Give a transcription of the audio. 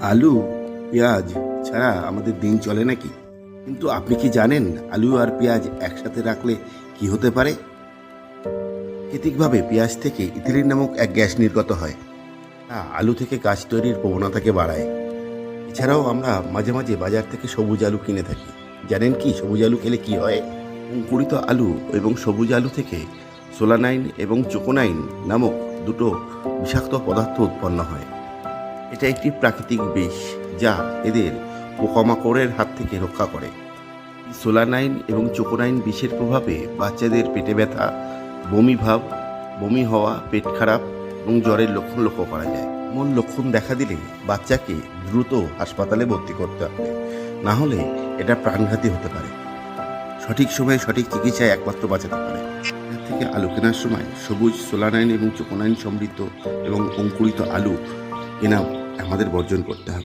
আলু, পেঁয়াজ ছাড়া আমাদের দিন চলে নাকি? কিন্তু আপনি কি জানেন আলু আর পেঁয়াজ একসাথে রাখলে কি হতে পারে? কৃতিকভাবে পেঁয়াজ থেকে ইথিলিন নামক এক গ্যাস নির্গত হয়। তা আলু থেকে গাছ তৈরির প্রবণতাকে বাড়ায়। এছাড়াও আমরা মাঝে মাঝে বাজার থেকে সবুজ আলু কিনে থাকি। জানেন কি সবুজ আলু খেলে কি হয়? অঙ্কুরিত আলু এবং সবুজ আলু থেকে সোলানাইন এবং চোকোনাইন নামক দুটো বিষাক্ত পদার্থ উৎপন্ন হয়। এটা একটি প্রাকৃতিক বিষ যা এদের পোকামাকড়ের হাত থেকে রক্ষা করে। সোলানাইন এবং চোকোনাইন বিষের প্রভাবে বাচ্চাদের পেটে ব্যথা, বমি ভাব, বমি হওয়া, পেট খারাপ এবং জ্বরের লক্ষণ লক্ষ্য করা যায়। এমন লক্ষণ দেখা দিলে বাচ্চাকে দ্রুত হাসপাতালে ভর্তি করতে হবে। না হলে এটা প্রাণঘাতী হতে পারে। সঠিক সময়ে সঠিক চিকিৎসায় একমাত্র বাঁচাতে পারে। থেকে আলু কেনার সময় সবুজ সোলানাইন এবং চোকোনাইন সমৃদ্ধ এবং অঙ্কুরিত আলু কেনা আমাদের বর্জন করতে হবে।